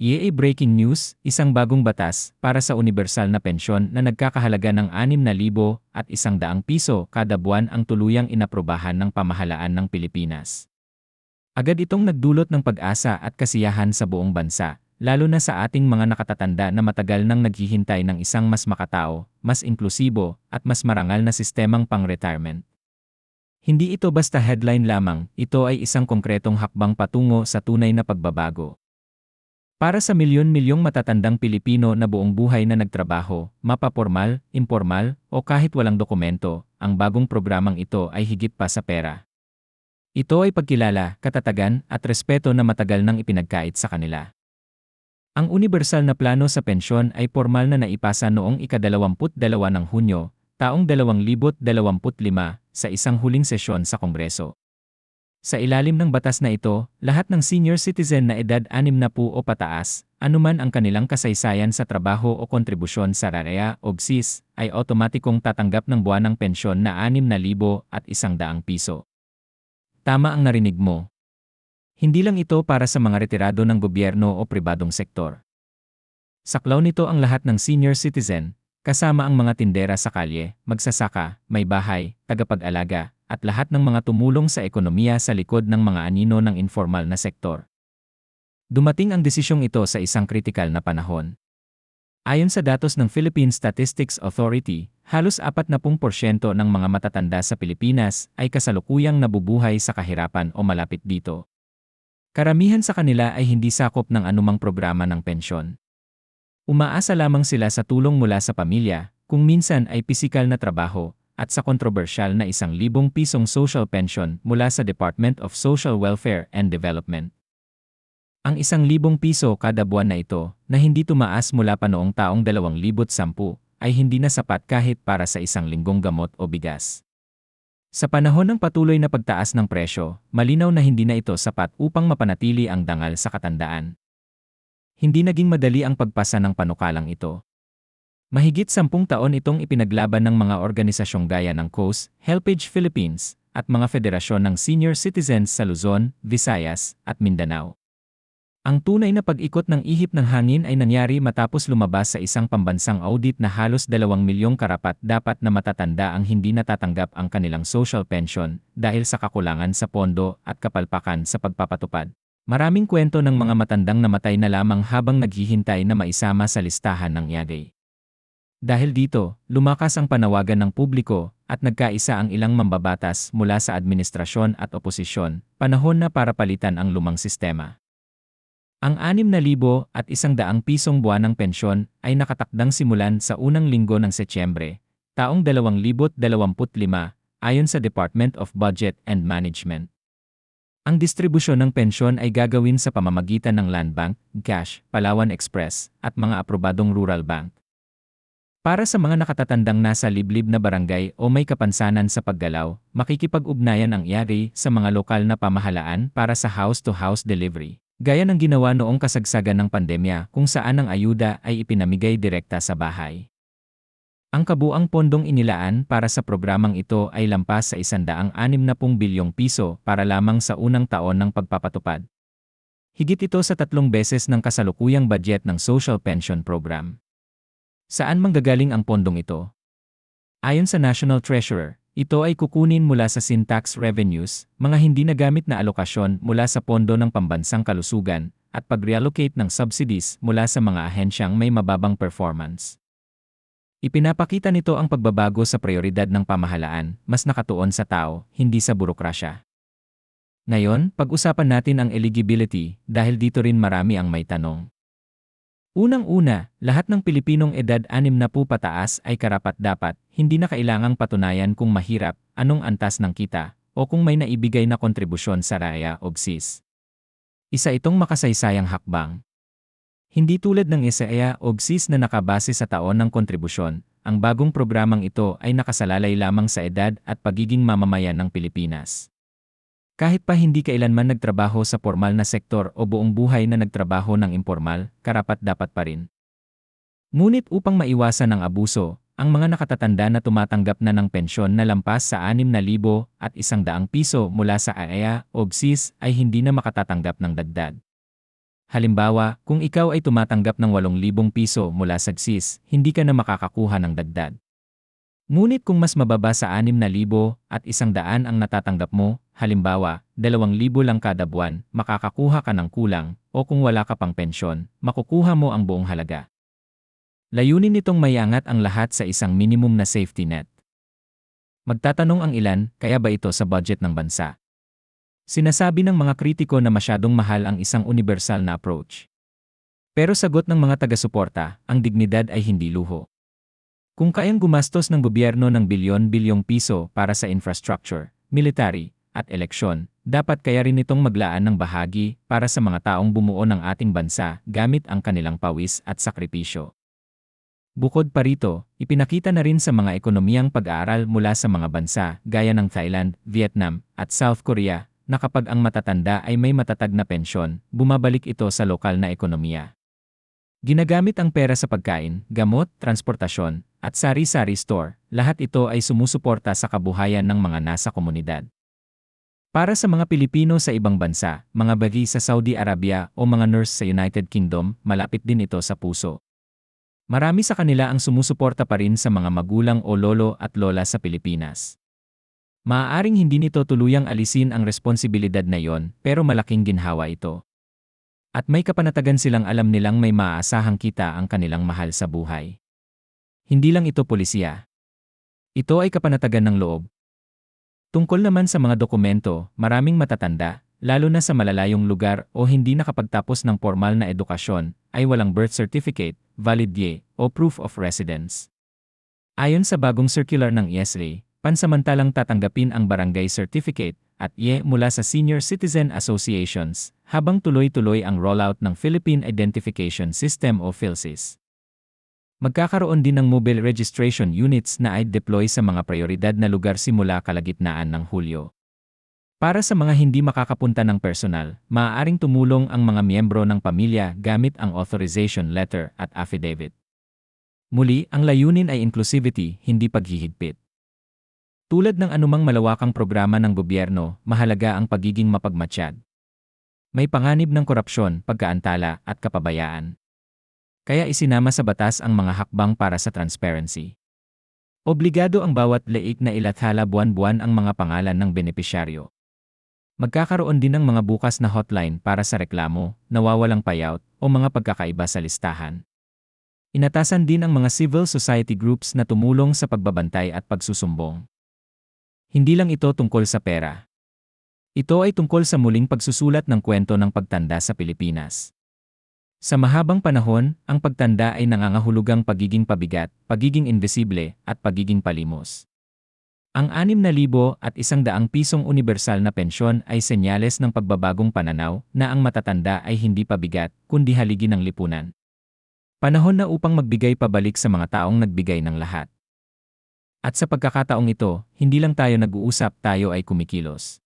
EA Breaking News, isang bagong batas para sa universal na pensyon na nagkakahalaga ng 6,000 at 100 piso kada buwan ang tuluyang inaprobahan ng pamahalaan ng Pilipinas. Agad itong nagdulot ng pag-asa at kasiyahan sa buong bansa, lalo na sa ating mga nakatatanda na matagal nang naghihintay ng isang mas makatao, mas inklusibo, at mas marangal na sistemang pang-retirement. Hindi ito basta headline lamang, ito ay isang konkretong hakbang patungo sa tunay na pagbabago. Para sa milyon-milyong matatandang Pilipino na buong buhay na nagtrabaho, mapapormal, informal, o kahit walang dokumento, ang bagong programang ito ay higit pa sa pera. Ito ay pagkilala, katatagan, at respeto na matagal nang ipinagkait sa kanila. Ang universal na plano sa pensyon ay formal na naipasa noong ika-22 ng Hunyo, taong 2025, sa isang huling sesyon sa Kongreso. Sa ilalim ng batas na ito, lahat ng senior citizen na edad 60 o pataas, anuman ang kanilang kasaysayan sa trabaho o kontribusyon sa RAREA o GSIS, ay otomatikong tatanggap ng buwanang pensyon na 6,000 at 100 piso. Tama ang narinig mo. Hindi lang ito para sa mga retirado ng gobyerno o pribadong sektor. Saklaw nito ang lahat ng senior citizen, kasama ang mga tindera sa kalye, magsasaka, may bahay, tagapag-alaga, at lahat ng mga tumulong sa ekonomiya sa likod ng mga anino ng informal na sektor. Dumating ang desisyong ito sa isang kritikal na panahon. Ayon sa datos ng Philippine Statistics Authority, halos 40% ng mga matatanda sa Pilipinas ay kasalukuyang nabubuhay sa kahirapan o malapit dito. Karamihan sa kanila ay hindi sakop ng anumang programa ng pensyon. Umaasa lamang sila sa tulong mula sa pamilya, kung minsan ay pisikal na trabaho, at sa kontrobersyal na isang libong pisong social pension mula sa Department of Social Welfare and Development. Ang isang libong piso kada buwan na ito, na hindi tumaas mula pa noong taong 2010, ay hindi na sapat kahit para sa isang linggong gamot o bigas. Sa panahon ng patuloy na pagtaas ng presyo, malinaw na hindi na ito sapat upang mapanatili ang dangal sa katandaan. Hindi naging madali ang pagpasa ng panukalang ito, Mahigit sampung taon itong ipinaglaban ng mga organisasyong gaya ng COAS, Helpage Philippines, at mga federasyon ng senior citizens sa Luzon, Visayas, at Mindanao. Ang tunay na pag-ikot ng ihip ng hangin ay nangyari matapos lumabas sa isang pambansang audit na halos dalawang milyong karapat dapat na matatanda ang hindi natatanggap ang kanilang social pension dahil sa kakulangan sa pondo at kapalpakan sa pagpapatupad. Maraming kwento ng mga matandang namatay na lamang habang naghihintay na maisama sa listahan ng IAGay. Dahil dito, lumakas ang panawagan ng publiko at nagkaisa ang ilang mambabatas mula sa administrasyon at oposisyon, panahon na para palitan ang lumang sistema. Ang 6,000 at 100 pisong buwanang pensyon ay nakatakdang simulan sa unang linggo ng Setyembre, taong 2025, ayon sa Department of Budget and Management. Ang distribusyon ng pensyon ay gagawin sa pamamagitan ng Land Bank, Cash, Palawan Express, at mga aprobadong rural bank. Para sa mga nakatatandang nasa liblib na barangay o may kapansanan sa paggalaw, makikipag-ugnayan ang IARI sa mga lokal na pamahalaan para sa house-to-house delivery. Gaya ng ginawa noong kasagsagan ng pandemya kung saan ang ayuda ay ipinamigay direkta sa bahay. Ang kabuang pondong inilaan para sa programang ito ay lampas sa 160 bilyong piso para lamang sa unang taon ng pagpapatupad. Higit ito sa tatlong beses ng kasalukuyang budget ng Social Pension Program. Saan manggagaling ang pondong ito? Ayon sa National Treasurer, ito ay kukunin mula sa sin tax revenues, mga hindi nagamit na alokasyon mula sa pondo ng pambansang kalusugan, at pag-reallocate ng subsidies mula sa mga ahensyang may mababang performance. Ipinapakita nito ang pagbabago sa prioridad ng pamahalaan, mas nakatuon sa tao, hindi sa burokrasya. Ngayon, pag-usapan natin ang eligibility dahil dito rin marami ang may tanong. Unang-una, lahat ng Pilipinong edad 60 pataas ay karapat-dapat, hindi na kailangang patunayan kung mahirap, anong antas ng kita, o kung may naibigay na kontribusyon sa raya o GSIS. Isa itong makasaysayang hakbang. Hindi tulad ng ISAEA o GSIS na nakabase sa taon ng kontribusyon, ang bagong programang ito ay nakasalalay lamang sa edad at pagiging mamamayan ng Pilipinas. Kahit pa hindi kailanman nagtrabaho sa formal na sektor o buong buhay na nagtrabaho ng informal, karapat-dapat pa rin. Ngunit upang maiwasan ang abuso, ang mga nakatatanda na tumatanggap na ng pensyon na lampas sa 6,000 at 100 piso mula sa AEA o BSIS ay hindi na makatatanggap ng dagdag. Halimbawa, kung ikaw ay tumatanggap ng 8,000 piso mula sa GSIS, hindi ka na makakakuha ng dagdag. Ngunit kung mas mababa sa 6,000 at 100 ang natatanggap mo, halimbawa, 2,000 lang kada buwan, makakakuha ka ng kulang, o kung wala ka pang pensyon, makukuha mo ang buong halaga. Layunin nitong mayangat ang lahat sa isang minimum na safety net. Magtatanong ang ilan, kaya ba ito sa budget ng bansa? Sinasabi ng mga kritiko na masyadong mahal ang isang universal na approach. Pero sagot ng mga taga-suporta, ang dignidad ay hindi luho. Kung kayang gumastos ng gobyerno ng bilyon-bilyong piso para sa infrastructure, military, at eleksyon, dapat kaya rin itong maglaan ng bahagi para sa mga taong bumuo ng ating bansa gamit ang kanilang pawis at sakripisyo. Bukod pa rito, ipinakita na rin sa mga ekonomiyang pag-aaral mula sa mga bansa gaya ng Thailand, Vietnam, at South Korea na kapag ang matatanda ay may matatag na pensyon, bumabalik ito sa lokal na ekonomiya. Ginagamit ang pera sa pagkain, gamot, transportasyon, at sari-sari store, lahat ito ay sumusuporta sa kabuhayan ng mga nasa komunidad. Para sa mga Pilipino sa ibang bansa, mga bagi sa Saudi Arabia o mga nurse sa United Kingdom, malapit din ito sa puso. Marami sa kanila ang sumusuporta pa rin sa mga magulang o lolo at lola sa Pilipinas. Maaaring hindi nito tuluyang alisin ang responsibilidad na iyon, pero malaking ginhawa ito. At may kapanatagan silang alam nilang may maaasahang kita ang kanilang mahal sa buhay. Hindi lang ito polisiya. Ito ay kapanatagan ng loob. Tungkol naman sa mga dokumento, maraming matatanda, lalo na sa malalayong lugar o hindi nakapagtapos ng formal na edukasyon, ay walang birth certificate, valid ye, o proof of residence. Ayon sa bagong circular ng ESRA, pansamantalang tatanggapin ang barangay certificate at IE mula sa Senior Citizen Associations, habang tuloy-tuloy ang rollout ng Philippine Identification System o PhilSys. Magkakaroon din ng mobile registration units na ay deploy sa mga prioridad na lugar simula kalagitnaan ng Hulyo. Para sa mga hindi makakapunta ng personal, maaaring tumulong ang mga miyembro ng pamilya gamit ang authorization letter at affidavit. Muli, ang layunin ay inclusivity, hindi paghihigpit. Tulad ng anumang malawakang programa ng gobyerno, mahalaga ang pagiging mapagmatsyad. May panganib ng korupsyon, pagkaantala, at kapabayaan. Kaya isinama sa batas ang mga hakbang para sa transparency. Obligado ang bawat leik na ilathala buwan-buwan ang mga pangalan ng benepisyaryo. Magkakaroon din ng mga bukas na hotline para sa reklamo, nawawalang payout, o mga pagkakaiba sa listahan. Inatasan din ang mga civil society groups na tumulong sa pagbabantay at pagsusumbong. Hindi lang ito tungkol sa pera. Ito ay tungkol sa muling pagsusulat ng kwento ng pagtanda sa Pilipinas. Sa mahabang panahon, ang pagtanda ay nangangahulugang pagiging pabigat, pagiging invisible, at pagiging palimos. Ang 6,000 at 100 pisong universal na pensyon ay senyales ng pagbabagong pananaw na ang matatanda ay hindi pabigat, kundi haligi ng lipunan. Panahon na upang magbigay pabalik sa mga taong nagbigay ng lahat. At sa pagkakataong ito, hindi lang tayo nag-uusap tayo ay kumikilos.